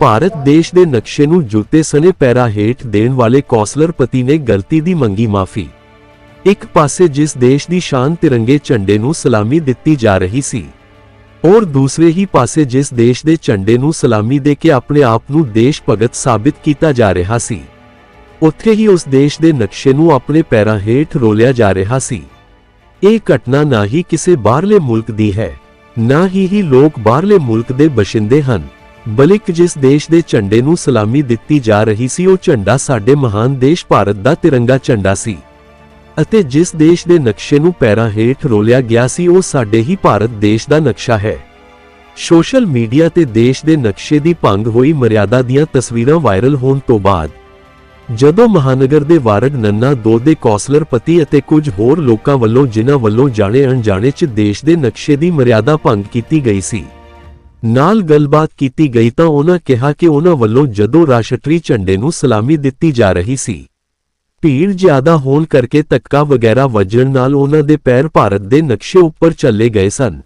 ਭਾਰਤ ਦੇਸ਼ ਦੇ ਨਕਸ਼ੇ ਨੂੰ ਜੁੱਤੇ ਸਣੇ ਪੈਰਾ ਹੇਠ ਦੇਣ ਵਾਲੇ ਕੌਸਲਰਪਤੀ ਨੇ ਗਲਤੀ ਦੀ ਮੰਗੀ ਮਾਫੀ। ਇੱਕ ਪਾਸੇ ਜਿਸ ਦੇਸ਼ ਦੀ ਸ਼ਾਨ ਤਿਰੰਗੇ ਝੰਡੇ ਨੂੰ ਸਲਾਮੀ ਦਿੱਤੀ ਜਾ ਰਹੀ ਸੀ, ਔਰ ਦੂਸਰੇ ਹੀ ਪਾਸੇ ਜਿਸ ਦੇਸ਼ ਦੇ ਝੰਡੇ ਨੂੰ ਸਲਾਮੀ ਦੇ ਕੇ ਆਪਣੇ ਆਪ ਨੂੰ ਦੇਸ਼ ਭਗਤ ਸਾਬਿਤ ਕੀਤਾ ਜਾ ਰਿਹਾ ਸੀ, ਉੱਥੇ ਹੀ ਉਸ ਦੇਸ਼ ਦੇ ਨਕਸ਼ੇ ਨੂੰ ਆਪਣੇ ਪੈਰਾਂ ਹੇਠ ਰੋਲਿਆ ਜਾ ਰਿਹਾ ਸੀ। ਇਹ ਘਟਨਾ ਨਾ ਹੀ ਕਿਸੇ ਬਾਹਰਲੇ ਮੁਲਕ ਦੀ ਹੈ, ਨਾ ਹੀ ਹੀ ਲੋਕ ਬਾਹਰਲੇ ਮੁਲਕ ਦੇ ਬਸ਼ਿੰਦੇ ਹਨ। ਬਲਿਕ ਜਿਸ ਦੇਸ਼ ਦੇ ਝੰਡੇ ਨੂੰ ਸਲਾਮੀ ਦਿੱਤੀ ਜਾ ਰਹੀ ਸੀ, ਉਹ ਝੰਡਾ ਸਾਡੇ ਮਹਾਨ ਦੇਸ਼ ਭਾਰਤ ਦਾ ਤਿਰੰਗਾ ਝੰਡਾ ਸੀ। ਅਤੇ ਜਿਸ ਦੇਸ਼ ਦੇ ਨਕਸ਼ੇ ਨੂੰ ਪੈਰਾਂ ਹੇਠ ਰੋਲਿਆ ਗਿਆ ਸੀ, ਉਹ ਸਾਡੇ ਹੀ ਭਾਰਤ ਦੇਸ਼ ਦਾ ਨਕਸ਼ਾ ਹੈ। ਸੋਸ਼ਲ ਮੀਡੀਆ ਤੇ ਦੇਸ਼ ਦੇ ਨਕਸ਼ੇ ਦੀ ਭੰਗ ਹੋਈ ਮਰਿਆਦਾ ਦੀਆਂ ਤਸਵੀਰਾਂ ਵਾਇਰਲ ਹੋਣ ਤੋਂ ਬਾਅਦ, ਜਦੋਂ ਮਹਾਨਗਰ ਦੇ ਵਾਰਡ ਨੰਨਾ, ਦੋ ਦੇ ਕੌਂਸਲਰ ਪਤੀ ਅਤੇ ਕੁਝ ਹੋਰ ਲੋਕਾਂ ਵੱਲੋਂ ਜਿਨ੍ਹਾਂ ਵੱਲੋਂ ਜਾਣੇ ਅਣਜਾਣੇ 'ਚ ਦੇਸ਼ ਦੇ ਨਕਸ਼ੇ ਦੀ ਮਰਿਆਦਾ ਭੰਗ ਕੀਤੀ ਗਈ ਸੀ। ਨਾਲ ਗੱਲਬਾਤ ਕੀਤੀ ਗਈ ਤਾਂ ਉਹਨਾਂ ਕਿਹਾ ਕਿ ਉਹਨਾਂ ਵੱਲੋਂ ਜਦੋਂ ਰਾਸ਼ਟਰੀ ਝੰਡੇ ਨੂੰ ਸਲਾਮੀ ਦਿੱਤੀ ਜਾ ਰਹੀ ਸੀ, ਭੀੜ ਜ਼ਿਆਦਾ ਹੋਣ ਕਰਕੇ ਧੱਕਾ ਵਗੈਰਾ ਵੱਜਣ ਨਾਲ ਉਹਨਾਂ ਦੇ ਪੈਰ ਭਾਰਤ ਦੇ ਨਕਸ਼ੇ ਉੱਪਰ ਚੱਲੇ ਗਏ ਸਨ,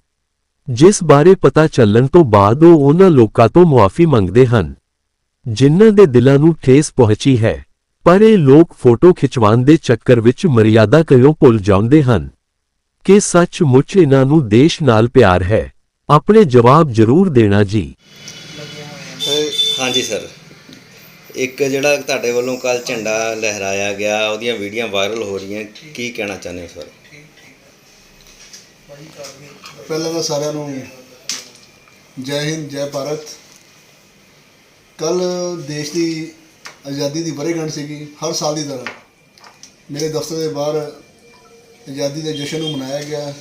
ਜਿਸ ਬਾਰੇ ਪਤਾ ਚੱਲਣ ਤੋਂ ਬਾਅਦ ਉਹ ਉਹਨਾਂ ਲੋਕਾਂ ਤੋਂ ਮੁਆਫੀ ਮੰਗਦੇ ਹਨ, ਜਿਨ੍ਹਾਂ ਦੇ ਦਿਲਾਂ ਨੂੰ ਠੇਸ ਪਹੁੰਚੀ ਹੈ, ਪਰ ਇਹ ਲੋਕ ਫੋਟੋ ਖਿਚਵਾਉਣ ਦੇ ਚੱਕਰ ਵਿੱਚ ਮਰਿਆਦਾ ਕਿਉਂ ਭੁੱਲ ਜਾਂਦੇ ਹਨ, ਕਿ ਸੱਚਮੁੱਚ ਇਹਨਾਂ ਨੂੰ ਦੇਸ਼ ਨਾਲ ਪਿਆਰ ਹੈ। ਆਪਣੇ ਜਵਾਬ ਜ਼ਰੂਰ ਦੇਣਾ ਜੀ। ਹਾਂਜੀ ਸਰ। ਇੱਕ ਜਿਹੜਾ ਤੁਹਾਡੇ ਵੱਲੋਂ ਕੱਲ ਝੰਡਾ ਲਹਿਰਾਇਆ ਗਿਆ ਉਹਦੀਆਂ ਵੀਡੀਓ ਵਾਇਰਲ ਹੋ ਰਹੀਆਂ ਕੀ ਕਹਿਣਾ ਚਾਹੁੰਦੇ ਹੋ ਸਰ? ਪਹਿਲਾਂ ਤਾਂ ਸਾਰਿਆਂ ਨੂੰ ਜੈ ਹਿੰਦ ਜੈ ਭਾਰਤ। ਕੱਲ ਦੇਸ਼ ਦੀ ਆਜ਼ਾਦੀ ਦੀ ਵਰ੍ਹੇਗੰਢ ਸੀਗੀ ਹਰ ਸਾਲ ਦੀ ਤਰ੍ਹਾਂ। ਮੇਰੇ ਦਫ਼ਤਰ ਦੇ ਬਾਹਰ ਆਜ਼ਾਦੀ ਦੇ ਜਸ਼ਨ ਨੂੰ ਮਨਾਇਆ ਗਿਆ।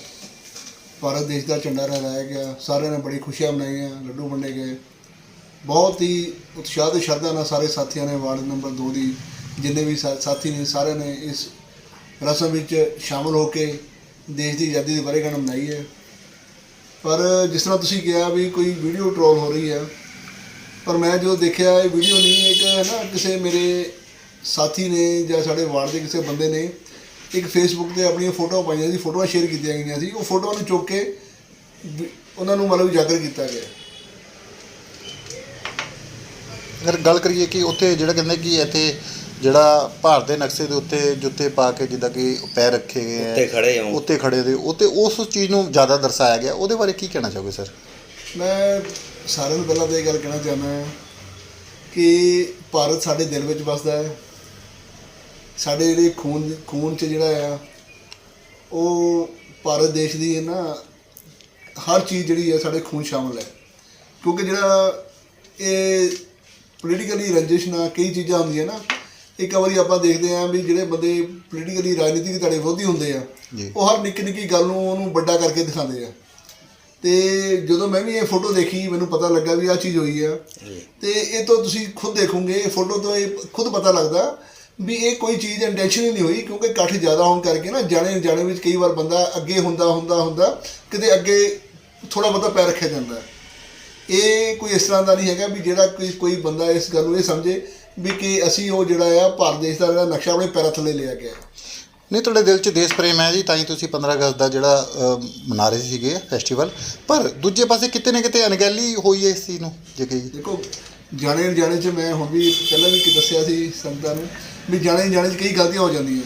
ਭਾਰਤ ਦੇਸ਼ ਦਾ ਝੰਡਾ ਲਹਿਰਾਇਆ ਗਿਆ, ਸਾਰਿਆਂ ਨੇ ਬੜੀ ਖੁਸ਼ੀਆਂ ਮਨਾਈਆਂ, ਲੱਡੂ ਵੰਡੇ ਗਏ। ਬਹੁਤ ਹੀ ਉਤਸ਼ਾਹ ਤੇ ਸ਼ਰਧਾ ਨਾਲ ਸਾਰੇ ਸਾਥੀਆਂ ਨੇ ਵਾਰਡ ਨੰਬਰ 2 ਦੀ, ਜਿੰਨੇ ਵੀ ਸਾਥੀ ਨੇ, ਸਾਰਿਆਂ ਨੇ ਇਸ ਰਸਮ ਵਿੱਚ ਸ਼ਾਮਲ ਹੋ ਕੇ ਦੇਸ਼ ਦੀ ਆਜ਼ਾਦੀ ਦੀ ਵਰ੍ਹੇਗੰਢ ਮਨਾਈ ਹੈ। ਪਰ ਜਿਸ ਤਰ੍ਹਾਂ ਤੁਸੀਂ ਕਿਹਾ ਵੀ ਕੋਈ ਵੀਡੀਓ ਟ੍ਰੋਲ ਹੋ ਰਹੀ ਹੈ ਪਰ ਮੈਂ ਜੋ ਦੇਖਿਆ ਇਹ ਵੀਡੀਓ ਨਹੀਂ, ਇੱਕ ਹੈ ਨਾ, ਕਿਸੇ ਮੇਰੇ ਸਾਥੀ ਨੇ ਜਾਂ ਸਾਡੇ ਵਾਰਡ ਦੇ ਕਿਸੇ ਬੰਦੇ ਨੇ ਇੱਕ ਫੇਸਬੁੱਕ ਤੇ ਆਪਣੀਆਂ ਫੋਟੋਆਂ ਪਾਈਆਂ ਸੀ ਫੋਟੋਆਂ ਸ਼ੇਅਰ ਕੀਤੀਆਂ ਗਈਆਂ ਸੀ। ਉਹ ਫੋਟੋਆਂ ਨੂੰ ਚੁੱਕ ਕੇ ਵੀ- ਉਹਨਾਂ ਨੂੰ ਮਤਲਬ ਉਜਾਗਰ ਕੀਤਾ ਗਿਆ। ਅਗਰ ਗੱਲ ਕਰੀਏ ਕਿ ਉੱਥੇ ਜਿਹੜਾ ਕਹਿੰਦੇ ਕਿ ਇੱਥੇ ਜਿਹੜਾ ਭਾਰਤ ਦੇ ਨਕਸ਼ੇ ਦੇ ਉੱਤੇ ਜੁੱਤੇ ਪਾ ਕੇ ਜਿੱਦਾਂ ਕਿ ਪੈਰ ਰੱਖੇ ਗਏ ਉੱਤੇ ਹੈ ਖੜੇ ਹੋ ਉੱਤੇ ਖੜੇ ਦੇ ਉੱਤੇ ਉਸ ਚੀਜ਼ ਨੂੰ ਜ਼ਿਆਦਾ ਦਰਸਾਇਆ ਗਿਆ। ਉਹਦੇ ਬਾਰੇ ਕੀ ਕਹਿਣਾ ਚਾਹੋਗੇ ਸਰ? ਮੈਂ ਸਾਰਿਆਂ ਨੂੰ ਪਹਿਲਾਂ ਤਾਂ ਇਹ ਗੱਲ ਕਹਿਣਾ ਚਾਹੁੰਦਾ ਹਾਂ ਕਿ ਭਾਰਤ ਸਾਡੇ ਦਿਲ ਵਿੱਚ ਵਸਦਾ ਹੈ। ਸਾਡੇ ਜਿਹੜੇ ਖੂਨ ਖੂਨ ਚ ਜਿਹੜਾ ਆ ਉਹ ਭਾਰਤ ਦੇਸ਼ ਦੀ ਹੈ ਨਾ ਹਰ ਚੀਜ਼ ਜਿਹੜੀ ਹੈ ਸਾਡੇ ਖੂਨ ਸ਼ਾਮਲ ਹੈ। ਕਿਉਂਕਿ ਜਿਹੜਾ ਇਹ ਪੋਲੀਟੀਕਲੀ ਰੰਜਿਸ਼ ਨਾਲ ਕਈ ਚੀਜ਼ਾਂ ਹੁੰਦੀਆਂ ਨਾ ਇੱਕ ਵਾਰੀ ਆਪਾਂ ਦੇਖਦੇ ਆਂ ਵੀ ਜਿਹੜੇ ਬੰਦੇ ਪੋਲੀਟੀਕਲੀ ਰਾਜਨੀਤਿਕ ਤੁਹਾਡੇ ਵਿਰੋਧੀ ਹੁੰਦੇ ਆ। ਉਹ ਹਰ ਨਿੱਕੀ ਨਿੱਕੀ ਗੱਲ ਨੂੰ ਉਹਨੂੰ ਵੱਡਾ ਕਰਕੇ ਦਿਖਾਉਂਦੇ ਆ। ਤੇ ਜਦੋਂ ਮੈਂ ਵੀ ਇਹ ਫੋਟੋ ਦੇਖੀ ਮੈਨੂੰ ਪਤਾ ਲੱਗਾ ਵੀ ਆਹ ਚੀਜ਼ ਹੋਈ ਆ। ਤੇ ਇਹ ਤੋਂ ਤੁਸੀਂ ਖੁਦ ਦੇਖੋਗੇ ਇਹ ਫੋਟੋ ਤੋਂ ਇਹ ਖੁਦ ਪਤਾ ਲੱਗਦਾ ਵੀ ਇਹ ਕੋਈ ਚੀਜ਼ ਇੰਟੈਂਸ਼ਨਲੀ ਨਹੀਂ ਹੋਈ ਕਿਉਂਕਿ ਇਕੱਠ ਜ਼ਿਆਦਾ ਹੋਣ ਕਰਕੇ ਨਾ ਜਾਣੇ ਜਾਣੇ ਵਿੱਚ ਕਈ ਵਾਰ ਬੰਦਾ ਅੱਗੇ ਹੁੰਦਾ ਹੁੰਦਾ ਹੁੰਦਾ ਕਿਤੇ ਅੱਗੇ ਥੋੜਾ ਬਹੁਤਾ ਪੈਰ ਰੱਖਿਆ ਜਾਂਦਾ। ਇਹ ਕੋਈ ਇਸ ਤਰ੍ਹਾਂ ਦਾ ਨਹੀਂ ਹੈਗਾ ਵੀ ਜਿਹੜਾ ਕੋਈ ਕੋਈ ਬੰਦਾ ਇਸ ਗੱਲ ਨੂੰ ਇਹ ਸਮਝੇ ਵੀ ਕਿ ਅਸੀਂ ਉਹ ਜਿਹੜਾ ਆ ਭਾਰਤ ਦੇਸ਼ ਦਾ ਜਿਹੜਾ ਨਕਸ਼ਾ ਆਪਣੇ ਪੈਰਾਂ ਥੱਲੇ ਲਿਆ ਗਿਆ ਨਹੀਂ ਤੁਹਾਡੇ ਦਿਲ 'ਚ ਦੇਸ਼ ਪ੍ਰੇਮ ਹੈ ਜੀ ਤਾਂ ਹੀ ਤੁਸੀਂ 15 ਅਗਸਤ ਦਾ ਜਿਹੜਾ ਮਨਾ ਰਹੇ ਸੀਗੇ ਫੈਸਟੀਵਲ ਪਰ ਦੂਜੇ ਪਾਸੇ ਕਿਤੇ ਨਾ ਕਿਤੇ ਅਣਗਹਿਲੀ ਹੋਈ ਹੈ ਇਸ ਚੀਜ਼ ਨੂੰ ਜੇ। ਕਹੀ ਦੇਖੋ ਜਾਣੇ ਅਣਜਾਣੇ ਚ ਮੈਂ ਹੁਣ ਵੀ ਪਹਿਲਾਂ ਵੀ ਕੀ ਦੱਸਿਆ ਸੀ ਸੰਗਤਾਂ ਨੂੰ ਵੀ ਜਾਣੇ ਜਾਣੇ ਚ ਕਈ ਗਲਤੀਆਂ ਹੋ ਜਾਂਦੀਆਂ।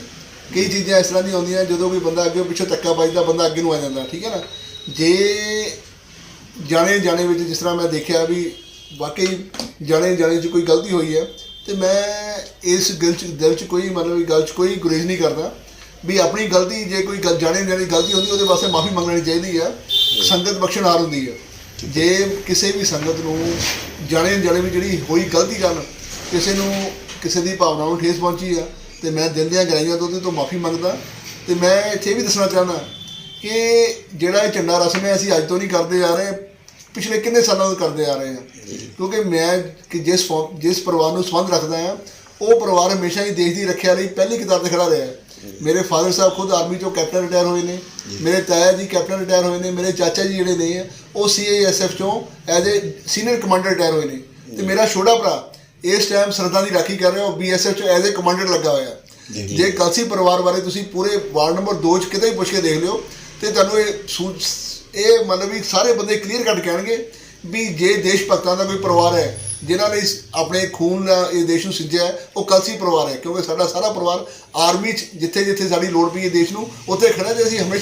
ਕਈ ਚੀਜ਼ਾਂ ਇਸ ਤਰ੍ਹਾਂ ਦੀਆਂ ਹੁੰਦੀਆਂ ਜਦੋਂ ਕੋਈ ਬੰਦਾ ਅੱਗੇ ਪਿੱਛੇ ਧੱਕਾ ਵੱਜਦਾ, ਬੰਦਾ ਅੱਗੇ ਨੂੰ ਆ ਜਾਂਦਾ, ਠੀਕ ਹੈ ਨਾ? ਜੇ ਜਾਣੇ ਜਾਣੇ ਵਿੱਚ ਜਿਸ ਤਰ੍ਹਾਂ ਮੈਂ ਦੇਖਿਆ ਵੀ ਵਾਕਈ ਜਾਣੇ ਜਾਣੇ ਚ ਕੋਈ ਗਲਤੀ ਹੋਈ ਹੈ, ਤੇ ਮੈਂ ਇਸ ਗੱਲ ਚ, ਦਿਲ ਚ ਕੋਈ ਮਤਲਬ ਗੱਲ ਚ ਕੋਈ ਗੁਰੇਜ਼ ਨਹੀਂ ਕਰਦਾ ਵੀ ਆਪਣੀ ਗਲਤੀ ਜੇ ਕੋਈ ਗੱਲ, ਜਾਣੇ ਜਾਣੇ ਗਲਤੀ ਹੁੰਦੀ, ਉਹਦੇ ਵਾਸਤੇ ਮਾਫੀ ਮੰਗਣੀ ਚਾਹੀਦੀ ਆ। ਸੰਗਤ ਬਖਸ਼ਣਹਾਰ ਹੁੰਦੀ ਹੈ ਜੇ ਕਿਸੇ ਵੀ ਸੰਗਤ ਨੂੰ ਜਾਣੇ ਜਾਣੇ ਵੀ ਜਿਹੜੀ ਹੋਈ ਗਲਤੀ ਕਰਨ ਕਿਸੇ ਨੂੰ ਕਿਸੇ ਦੀ ਭਾਵਨਾ ਨੂੰ ਠੇਸ ਪਹੁੰਚੀ ਆ ਤੇ ਮੈਂ ਦਿਲ ਦੀਆਂ ਗਹਿਰਾਈਆਂ ਤੋਂ ਉਹਦੇ ਤੋਂ ਮਾਫੀ ਮੰਗਦਾ ਤੇ ਮੈਂ ਇੱਥੇ ਇਹ ਵੀ ਦੱਸਣਾ ਚਾਹੁੰਦਾ ਕਿ ਜਿਹੜਾ ਇਹ ਝੰਡਾ ਰਸਮ ਹੈ, ਅਸੀਂ ਅੱਜ ਤੋਂ ਨਹੀਂ ਕਰਦੇ ਆ ਰਹੇ, ਪਿਛਲੇ ਕਿੰਨੇ ਸਾਲਾਂ ਤੋਂ ਕਰਦੇ ਆ ਰਹੇ ਹਾਂ ਕਿਉਂਕਿ ਮੈਂ ਕਿ ਜਿਸ ਫੌ- ਜਿਸ ਪਰਿਵਾਰ ਨੂੰ ਸੰਬੰਧ ਰੱਖਦਾ ਹਾਂ ਉਹ ਪਰਿਵਾਰ ਹਮੇਸ਼ਾ ਹੀ ਦੇਸ਼ ਦੀ ਰੱਖਿਆ ਲਈ ਪਹਿਲੀ ਕਿਤਾਬ ਤੇ ਖੜਾ ਰਿਹਾ ਮੇਰੇ ਫਾਦਰ ਸਾਹਿਬ ਖੁਦ ਆਰਮੀ ਚੋਂ ਕੈਪਟਨ ਰਿਟਾਇਰ ਹੋਏ ਨੇ, ਮੇਰੇ ਤਾਇਆ ਜੀ ਕੈਪਟਨ ਰਿਟਾਇਰ ਹੋਏ ਨੇ, ਮੇਰੇ ਚਾਚਾ ਜੀ ਜਿਹੜੇ ਨੇ, ਉਹ ਸੀਆਈਐਸਐਫ ਚੋਂ as a senior commander retire ਹੋਏ ਨੇ। ਤੇ ਮੇਰਾ ਛੋਟਾ ਭਰਾ ਇਸ ਟਾਈਮ ਸਰਹੱਦਾਂ ਦੀ ਰਾਖੀ ਕਰ ਰਿਹਾ ਉਹ ਬੀਐਸਐਫ ਚ ਐਜ਼ ਅ ਕਮਾਂਡਰ ਲੱਗਾ ਹੋਇਆ। ਜੇ ਕਲਸੀ ਪਰਿਵਾਰ ਬਾਰੇ ਤੁਸੀਂ ਪੂਰੇ ਵਾਰਡ ਨੰਬਰ 2 ਚ ਕਿਤੇ ਵੀ ਪੁੱਛ ਕੇ ਦੇਖ ਲਿਓ ਤੇ ਤੁਹਾਨੂੰ ਇਹ ਸੂਚ- ਇਹ ਮਤਲਬ ਵੀ ਸਾਰੇ ਬੰਦੇ ਕਲੀਅਰ ਕੱਟ ਕਹਿਣਗੇ ਵੀ ਜੇ ਦੇਸ਼ ਭਗਤਾਂ ਦਾ ਕੋਈ ਪਰਿਵਾਰ ਹੈ ਜਿਨ੍ਹਾਂ ਨੇ ਆਪਣੇ ਖੂਨ ਨਾਲ ਇਹ ਦੇਸ਼ ਨੂੰ ਸਿੰਜਿਆ ਹੈ, ਉਹ ਕਲਸੀ ਪਰਿਵਾਰ ਹੈ ਕਿਉਂਕਿ ਸਾਡਾ ਸਾਰਾ ਪਰਿਵਾਰ ਆਰਮੀ 'ਚ ਜਿੱਥੇ ਜਿੱਥੇ ਸਾਡੀ ਲੋੜ ਪਈ ਹੈ ਦੇਸ਼ ਨੂੰ ਉੱਥੇ ਖੜਾ ਤੇ ਅਸੀਂ ਹਮੇਸ਼ਾ